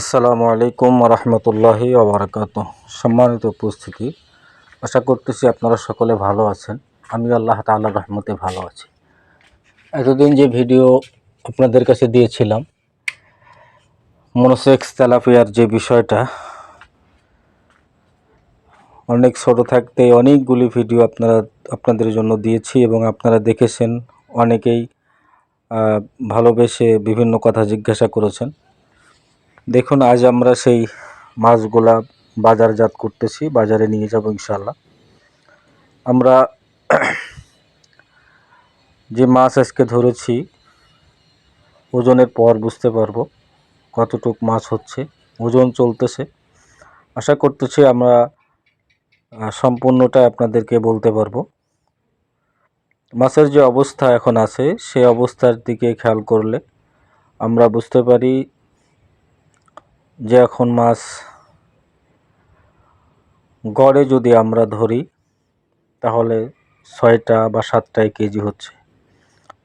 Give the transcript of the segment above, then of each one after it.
আসসালামু আলাইকুম রহমতুল্লাহি ওবরাকাত সম্মানিত উপস্থিতি, আশা করতেছি আপনারা সকলে ভালো আছেন। আমি আল্লাহ তাআলার রহমতে ভালো আছি। এতদিন যে ভিডিও আপনাদের কাছে দিয়েছিলাম, মনোসেক্স তেলাপিয়ার যে বিষয়টা, অনেক ছোট থাকতে অনেকগুলি ভিডিও আপনারা, আপনাদের জন্য দিয়েছি এবং আপনারা দেখেছেন অনেকেই ভালোবেসে বিভিন্ন কথা জিজ্ঞাসা করেছেন। দেখুন, আজ আমরা সেই মাছগুলা বাজারজাত করতেছি, বাজারে নিয়ে যাব ইনশাল্লাহ আমরা যে মাছ আজকে ধরেছি, ওজনের পর বুঝতে পারব কতটুক মাছ হচ্ছে, ওজন চলতেছে। আশা করতেছি আমরা সম্পূর্ণটা আপনাদেরকে বলতে পারব। মাছের যে অবস্থা এখন আছে, সে অবস্থার দিকে খেয়াল করলে আমরা বুঝতে পারি যে এখন মাছ গড়ে যদি আমরা ধরি, তাহলে ছয়টা বা সাতটাই কেজি হচ্ছে।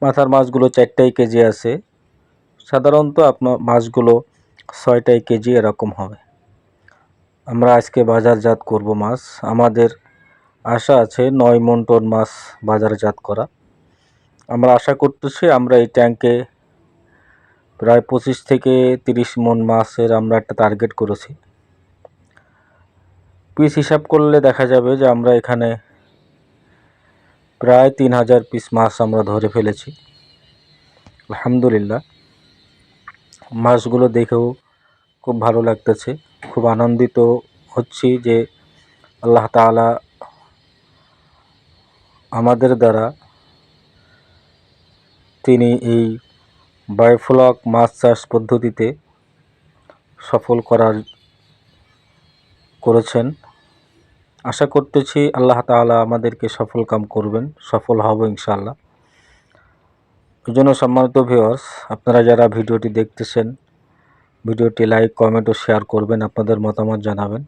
মাথার মাছগুলো চারটাই কেজি আছে। সাধারণত আপনার মাছগুলো ছয়টাই কেজি এরকম হবে। আমরা আজকে বাজারজাত করব মাছ। আমাদের আশা আছে নয় মন টন মাছ বাজারজাত করা। আমরা আশা করতেছি আমরা এই ট্যাঙ্কে প্রায় পঁচিশ থেকে তিরিশ মন মাছের আমরা একটা টার্গেট করেছি। পিস হিসাব করলে দেখা যাবে যে আমরা এখানে প্রায় তিন হাজার পিস মাছ আমরা ধরে ফেলেছি। আলহামদুলিল্লাহ। মাছগুলো দেখেও খুব ভালো লাগতেছে। খুব আনন্দিত হচ্ছি যে আল্লাহ তাআলা আমাদের দ্বারা তিনি এই বায়োফ্লক মাছ চাষ পদ্ধতিতে সফল করার করেছেন। আশা করতেছি আল্লাহ তাআলা আমাদেরকে সফল কাম করবেন, সফল হব ইনশাআল্লাহ। ওই জন্য সম্মানিত ভিউয়ার্স আপনারা যারা ভিডিওটি দেখতেছেন, ভিডিওটি লাইক কমেন্ট ও শেয়ার করবেন, আপনাদের মতামত জানাবেন।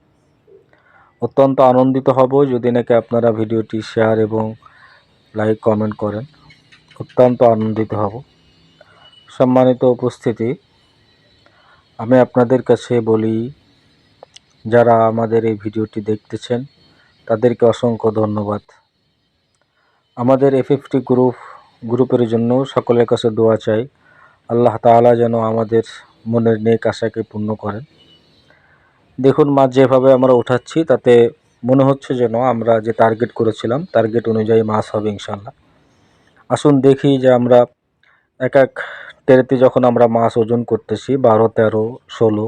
অত্যন্ত আনন্দিত হব যদি নাকি আপনারা ভিডিওটি শেয়ার এবং লাইক কমেন্ট করেন। অত্যন্ত আনন্দিত হব। সম্মানিত উপস্থিতি, আমি আপনাদের কাছে বলি, যারা আমাদের এই ভিডিওটি দেখতেছেন, তাদেরকে অসংখ্য ধন্যবাদ। আমাদের এফএফটি গ্রুপ গ্রুপের জন্য সকলের কাছে দোয়া চাই, আল্লাহ তাআলা যেন আমাদের মনের নেক আশাকে পূর্ণ করেন। দেখুন মাছ যেভাবে আমরা উঠাচ্ছি, তাতে মনে হচ্ছে যেন আমরা যে টার্গেট করেছিলাম টার্গেট অনুযায়ী মাছ হবে ইনশাল্লাহ আসুন দেখি যে আমরা এক এক টেরেতে যখন আমরা মাছ ওজন করতেছি, বারো, তেরো, ষোলো,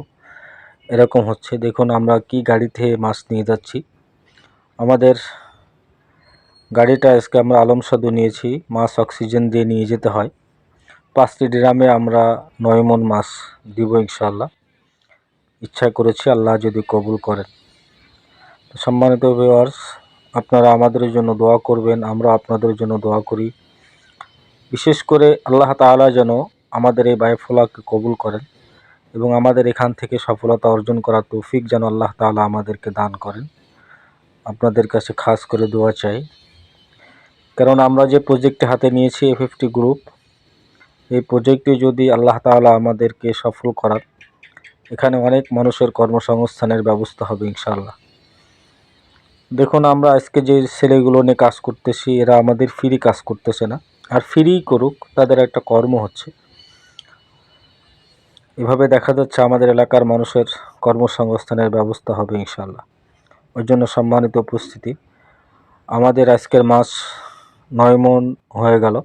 এরকম হচ্ছে। দেখুন আমরা কি গাড়িতে মাছ নিয়ে যাচ্ছি। আমাদের গাড়িটা আজকে আমরা আলম সাধু নিয়েছি, মাছ অক্সিজেন দিয়ে নিয়ে যেতে হয়। পাঁচটি ড্রামে আমরা নয় মন মাছ দিব ইনশাল্লাহ ইচ্ছা করেছি আল্লাহ যদি কবুল করেন। সম্মানিত ভিউয়ার্স আপনারা আমাদের জন্য দোয়া করবেন, আমরা আপনাদের জন্য দোয়া করি। বিশেষ করে আল্লাহ তাআলা যেন আমাদের এই বায়ুফলাকে কবুল করেন এবং আমাদের এখান থেকে সফলতা অর্জন করার তৌফিক যেন আল্লাহ তাআলা আমাদেরকে দান করেন। আপনাদের কাছে খাস করে দোয়া চাই। কারণ আমরা যে প্রজেক্টটি হাতে নিয়েছি এফ এফটি গ্রুপ এই প্রজেক্টটি যদি আল্লাহ তাআলা আমাদেরকে সফল করার এখানে অনেক মানুষের কর্মসংস্থানের ব্যবস্থা হবে ইনশাল্লাহ দেখুন, আমরা আজকে যে ছেলেগুলো নিয়ে কাজ করতেছি, এরা আমাদের ফ্রি কাজ করতেছে না। আর ফ্রি করুক, তাদের একটা কর্ম হচ্ছে। এভাবে দেখা যাচ্ছে আমাদের এলাকার মানুষের কর্মসংস্থানের ব্যবস্থা হবে ইনশাল্লাহ ওই জন্য সম্মানিত উপস্থিতি, আমাদের আজকের মাছ নয় মন হয়ে গেল।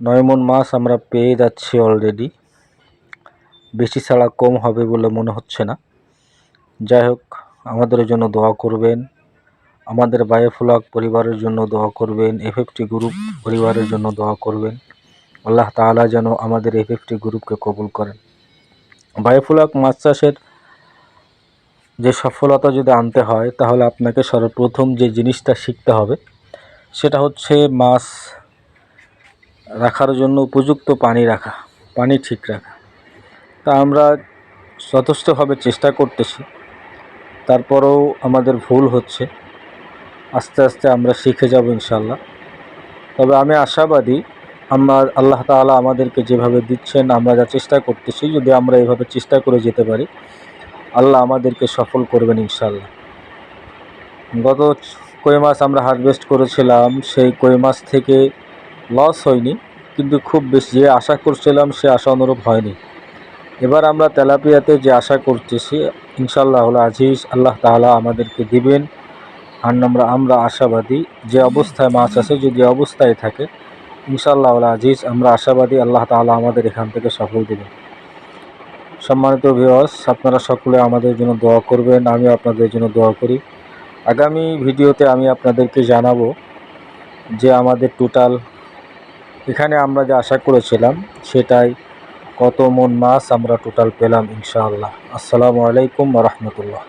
নয় মন মাছ আমরা পেয়ে যাচ্ছি অলরেডি বেশি ছাড়া কম হবে বলে মনে হচ্ছে না। যাই হোক, আমাদের জন্য দোয়া করবেন। আমাদের বায়োফ্লক পরিবারের জন্য দোয়া করবেন। এফএফটি গ্রুপ পরিবারের জন্য দোয়া করবেন। আল্লাহ তাআলা যেন আমাদের এফএফটি গ্রুপকে কবুল করেন। বায়োফ্লক মাছ চাষের যে সফলতা যদি আনতে হয়, তাহলে আপনাকে সর্বপ্রথম যে জিনিসটা শিখতে হবে, সেটা হচ্ছে মাছ রাখার জন্য উপযুক্ত পানি রাখা, পানি ঠিক রাখা। তা আমরা যথেষ্টভাবে চেষ্টা করতেছি, তারপরেও আমাদের ভুল হচ্ছে, আস্তে আস্তে আমরা শিখে যাব ইনশাল্লাহ তবে আমি আশাবাদী আমরা, আল্লাহ তাআলা আমাদেরকে যেভাবে দিচ্ছেন, আমরা যা চেষ্টা করতেছি, যদি আমরা এভাবে চেষ্টা করে যেতে পারি, আল্লাহ আমাদেরকে সফল করবেন ইনশাল্লাহ গত কই মাছ আমরা হারভেস্ট করেছিলাম, সেই কই মাছ থেকে লস হয়নি, কিন্তু খুব বেশি যে আশা করছিলাম, সে আশা অনুরূপ হয়নি। এবার আমরা তেলাপিয়াতে যে আশা করতেছি ইনশাল্লাহ আজিজ, আল্লাহ তাআলা আমাদেরকে দিবেন। আর আমরা আমরা আশাবাদী, যে অবস্থায় মাছ আছে, যদি অবস্থায় থাকে ইনশাল্লাহ আজিজ, আমরা আশাবাদী আল্লাহ তাআলা আমাদের এখান থেকে সফল দেবেন সম্মানিত ভিওয়ার্স আপনারা সকলে আমাদের জন্য দোয়া করবেন আমি আপনাদের জন্য দোয়া করি। আগামী ভিডিওতে আমি আপনাদেরকে জানাব যে আমাদের টোটাল এখানে আমরা যে আশা করেছিলাম, সেটাই কত মন মাছ আমরা টোটাল পেলাম ইনশাআল্লাহ। আসসালামু আলাইকুম রহমতুল্লাহ।